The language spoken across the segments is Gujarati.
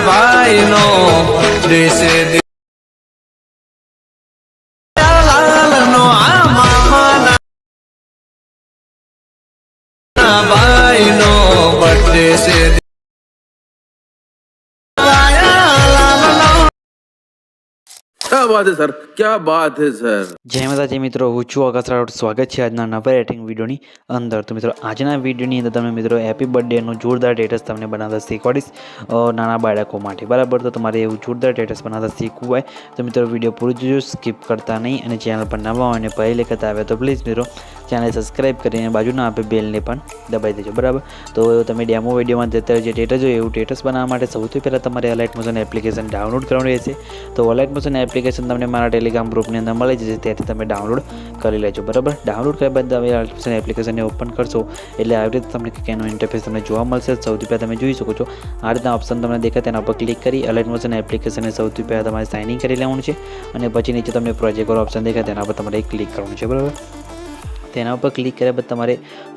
ભાઈનો દેશે ભાઈનો બર્થડે છે વાત છે સર? ક્યાં વાત છે સર? જય માતાજી, મિત્રો. હું છું આકાશ રાવત સ્વાગત છે આજના નવા રેટિંગ વિડીયોની અંદર. તો મિત્રો, આજના વિડીયોની અંદર તમે મિત્રો હેપી બર્થડેનો જોરદાર સ્ટેટસ તમને બનાવતા શીખવાડીશ નાના બાળકો માટે. બરાબર? તો તમારે એવું જોરદાર સ્ટેટસ બનાવતા શીખવું હોય, તો મિત્રો, વીડિયો પૂરું જોજો સ્કીપ કરતા નહીં અને ચેનલ પર નવા હોય અને પહેલી વખત આવ્યા તો પ્લીઝ મિત્રો ચેનલ સબસ્ક્રાઈબ કરીને બાજુના આપે બેલને પણ દબાવી દેજો, બરાબર? તો તમે ડેમો વિડીયોમાં જતા જે ટેટસ હોય એવું સ્ટેટસ બનાવવા માટે સૌથી પહેલાં તમારે અલાઇટ મોશન એપ્લિકેશન ડાઉનલોડ કરવાની રહેશે. તો અલાઇટ મોશન એપ્લિકેશન તમને મારા ટેલિગ્રામ ગ્રુપની અંદર મળી જશે, ત્યાંથી તમે ડાઉનલોડ કરી લેજો, બરાબર? ડાઉનલોડ કર્યા બાદ તમે અલાઇટ મોશન એપ્લિકેશનને ઓપન કરશો, એટલે આવી રીતે તમને કેનો ઇન્ટરફેસ તમને જોવા મળશે. સૌથી પહેલાં તમે જોઈ શકો છો, આ રીતના ઓપ્શન તમને દેખાય, તેના પર ક્લિક કરી અલાઇટ મોશન એપ્લિકેશનને સૌથી પહેલાં તમારે સાઇન ઇન કરી લેવાનું છે, અને પછી નીચે તમને પ્રોજેક્ટ ઓપ્શન દેખાય, તેના પર તમારે ક્લિક કરવાનું છે, બરાબર? તેના ઉપર ક્લિક કર્યા બાદ તમારે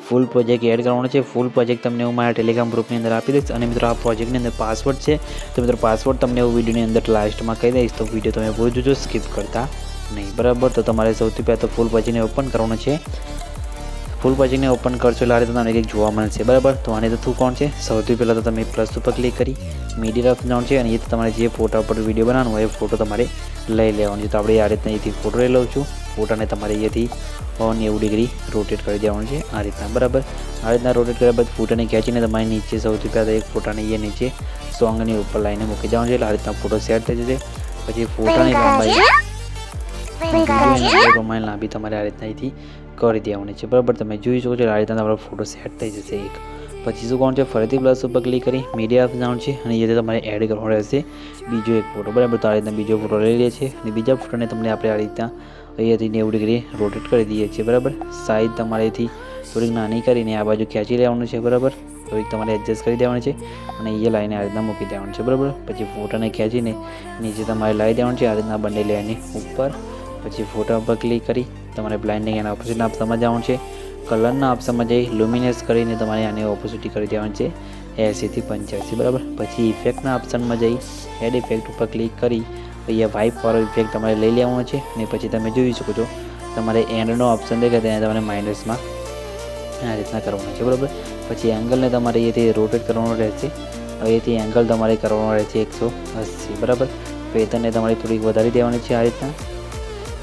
ફૂલ પ્રોજેક્ટ એડ કરવાનો છે. ફૂલ પ્રોજેક્ટ તમને હું મારા ટેલિગ્રામ ગ્રુપની અંદર આપી દઈશ. અને મિત્રો, આ પ્રોજેક્ટની અંદર પાસવર્ડ છે. તો મિત્રો પાસવર્ડ તમને હું વિડીયોની અંદર લાસ્ટમાં કહી દઈશ. તો વીડિયો તમે પૂરું જોજો સ્કીપ કરતા નહીં. બરાબર? તો તમારે સૌથી પહેલાં તો ફૂલ પ્રોજેક્ટને ઓપન કરવાનો છે. ફૂલ પ્રોજેક્ટને ઓપન કરશો એટલે આ રીતે તમને કંઈક જોવા મળશે. બરાબર? તો આની તો થ્રુ કોણ છે? સૌથી પહેલાં તો તમે પ્લસ ઉપર ક્લિક કરી મીડિયા જવાનું છે. અને એ તમારે જે ફોટા પર વીડિયો બનાવવાનો હોય, એ ફોટો તમારે લઈ લેવાનો છે. તો આપણે આ રીતના અહીંથી ફોટો લઈ લઉં છું. ફોટાને તમારે અહીંયાથી નેવું ડિગ્રી રોટેટ કરી દેવાનું છે આ રીતના. બરાબર? આ રીતના રોટેટ કર્યા બાદ ફોટાને ખેંચીને તમારે નીચે સૌથી પહેલાં એક ફોટાને અહીંયા નીચે સોંગની ઉપર લાઈને મૂકી દેવાનું છે એટલે આ રીતના ફોટો સેટ થઈ જશે. પછી ફોટાની લંબાઈ પ્રમાણે લાંબી તમારે આ રીતના અહીંથી કરી દેવાની છે. બરાબર? તમે જોઈ શકો છો આ રીતના તમારો ફોટો સેટ થઈ જશે એક. પછી શું કોણ છે? ફરીથી પ્લસ ઉપર ક્લિક કરી મીડિયા જવાનું છે અને એ તમારે એડ કરવાનો રહેશે. બીજો એક ફોટો બરાબર? તો આ રીતના બીજો ફોટો લઈ લઈએ છીએ અને બીજા ફોટોને તમને આપણે આ રીતના અહીંયાથી નેવું ડિગ્રી રોટેટ કરી દઈએ છીએ, બરાબર? સાઈઝ તમારેથી થોડીક નાની કરીને આ બાજુ ખેંચી લેવાનું છે, બરાબર? થોડીક તમારે એડજસ્ટ કરી દેવાની છે અને એ લાઈને આ રીતના મૂકી દેવાનું છે, બરાબર? પછી ફોટાને ખેંચીને નીચે તમારે લાવી દેવાનું છે, આ રીતના બંને લેવાની ઉપર. પછી ફોટા ઉપર ક્લિક કરી તમારે બ્લાઇન્ડિંગ એના ઓપ્શનમાં જવાનું છે. કલરના ઓપ્શનમાં જઈ લુમિનેસ કરીને તમારે આને ઓપોસિટી કરી દેવાની છે. એંસીથી પંચ્યાસી બરાબર? પછી ઇફેક્ટના ઓપ્શનમાં જઈ એડ ઇફેક્ટ ઉપર ક્લિક કરી અહીંયા વાઇપ વાળો ઇફેક્ટ તમારે લઈ લેવાનો છે અને પછી તમે જોઈ શકો છો તમારે એન્ડનો ઓપ્શન દેખાય તેને તમારે માઇનસમાં આ રીતના કરવાનું છે, બરાબર? પછી એંગલને તમારે અહીંયાથી રોટેટ કરવાનો રહેશે. અહીંયાથી એંગલ તમારે કરવાનો રહેશે એકસો અસી, બરાબર? વેતનને તમારે થોડીક વધારી દેવાની છે આ રીતના.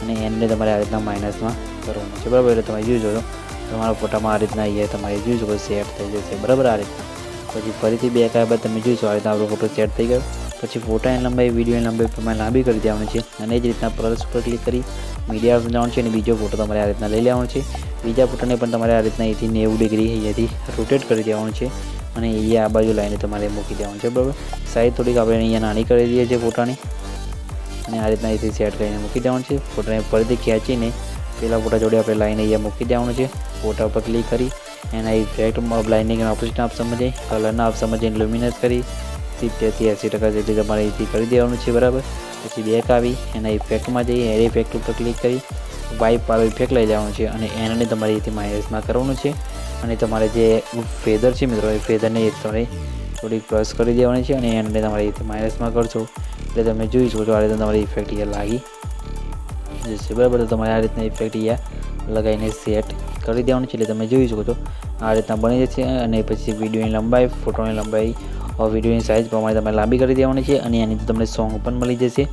અને એનને તમારે આ રીતના માઇનસમાં કરવાનું છે, બરાબર? એટલે તમે જોઈ શકો તમારા ફોટામાં આ રીતના અહીંયા તમારે જોઈ શકો સેટ થઈ જશે. બરાબર આ રીતના. પછી ફરીથી બે કાય બાદ તમે જોઈશો આ રીતના આપણો ફોટો સેટ થઈ ગયો. પછી ફોટાની લંબાઈ વિડીયોની લંબાઈ પ્રમાણે લાંબી કરી દેવાની છે અને એ જ રીતના પ્લસ ઉપર ક્લિક કરી મીડિયા જવાનું છે અને બીજો ફોટો તમારે આ રીતના લઈ લેવાનો છે. બીજા ફોટોને પણ તમારે આ રીતના અહીંથી નેવું ડિગ્રી અહીંયાથી રોટેટ કરી દેવાનું છે અને અહીંયા આ બાજુ લાઈને તમારે મૂકી દેવાનું છે, બરાબર? સાઈઝ થોડીક આપણે અહીંયા નાની કરી દઈએ છીએ ફોટાની અને આ રીતના અહીંથી સેટ કરીને મૂકી દેવાનું છે. ફોટાને ફરીથી ખેંચીને પેલા ફોટા જોડે આપણે લાઈને અહીંયા મૂકી દેવાનું છે. ફોટા ઉપર ક્લિક કરી એના ઇફેક્ટમાં બ્લાઇન્ડિંગ ઓપોઝિટના ઓપ્શનમાં જઈ કલરના ઓપ્શનમાં જઈને લ્યુમિનેટ કરી સિત્તેરથી એંસી ટકા જેટલી તમારે એથી કરી દેવાનું છે, બરાબર? પછી બેક આવી, એના ઇફેક્ટમાં જઈ એર ઇફેક્ટ ઉપર ક્લિક કરી વાઇપવાળો ઇફેક્ટ લઈ જવાનું છે અને એને તમારે એથી માઇનસમાં કરવાનું છે. અને તમારે જે ફેદર છે મિત્રો, એ ફેદરને તમારે થોડીક પ્લસ કરી દેવાની છે અને એને તમારે એથી માઇનસમાં કરશો. એટલે તમે જોઈ શકો છો આ રીતે તમારી ઇફેક્ટ અહીંયા લાગી જશે. બરાબર? તો તમારે આ રીતના ઇફેક્ટ અહીંયા લગાવીને સેટ કરી દેવાનું છે. એટલે તમે જોઈ શકો છો, આ રીતના બની જશે અને પછી વિડીયોની લંબાઈ, ફોટોની લંબાઈ વિડીયોની સાઇઝ પ્રમાણે તમારે લાંબી કરી દેવાની છે અને એની તમને સોંગ પણ મળી જશે.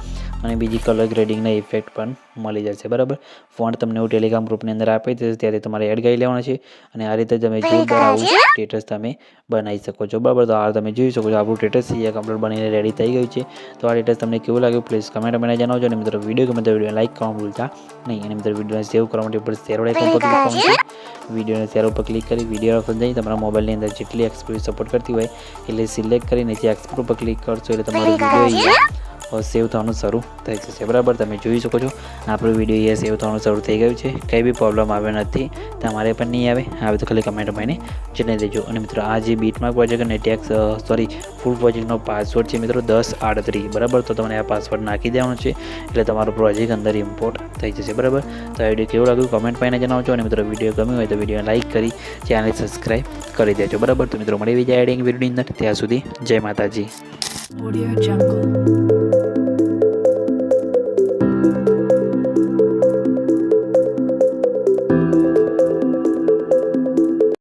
અને બીજી કલર ગ્રેડિંગના ઇફેક્ટ પણ મળી જશે, બરાબર? ફોન્ટ તમને હું ટેલિગ્રામ ગ્રુપની અંદર આપી દઈશ ત્યારે તમારે એડ કરી લેવાના છે અને આ રીતે તમે જોરદાર આવું સ્ટેટસ તમે બનાવી શકો છો, બરાબર? તો આ તમે જોઈ શકો છો, આપણું સ્ટેટસ એ કમ્પ્લીટ બનીને રેડી થઈ ગયું છે. તો આ સ્ટેટસ તમને કેવું લાગ્યું પ્લીઝ કમેન્ટ મને જણાવજો અને મિત્રો વીડિયો ગમે તો વીડિયો લાઈક કરવા ભૂલતા નહીં. અને મિત્રો વિડીયોને સેવ કરવા માટે ઉપર શેર આઇકન પર ક્લિક કરવાનું છે. વિડીયોને શેર ઉપર ક્લિક કરી વીડિયો ઓપ્શન જઈ તમારા મોબાઈલની અંદર જેટલી એક્સપીરી સપોર્ટ કરતી હોય, એટલે સિલેક્ટ કરીને જે એક્સપોર્ટ ઉપર ક્લિક કરશો એટલે તમારું વીડિયો સેવ થવાનું શરૂ થઈ જશે બરાબર? તમે જોઈ શકો છો. આપણો વીડિયો અહીંયા સેવ થવાનું શરૂ થઈ ગયું છે. કંઈ બી પ્રોબ્લેમ આવે નથી. તમારે પણ નહીં આવે. આવે તો ખાલી કમેન્ટ મને જણાવી દેજો. અને મિત્રો, આ જે બીટમાર્ક પ્રોજેક્ટ અને ટેક્સ સોરી ફૂલ પ્રોજેક્ટનો પાસવર્ડ છે મિત્રો, દસ આડત્રીસ. બરાબર? તો તમને આ પાસવર્ડ નાખી દેવાનો છે. એટલે તમારો પ્રોજેક્ટ અંદર ઇમ્પોર્ટ થઈ જશે. બરાબર? તો આ વીડિયો કેવું લાગ્યું? કમેન્ટ પાઈને જણાવજો. અને મિત્રો વીડિયો ગમ્યો હોય તો વીડિયો લાઈક કરી ચેનલ સબસ્ક્રાઈબ કરી દેજો. બરાબર? તો મિત્રો, મળી જાય એડિંગ વિડીયોની અંદર. ત્યાં સુધી જય માતાજી. Audio Jungle.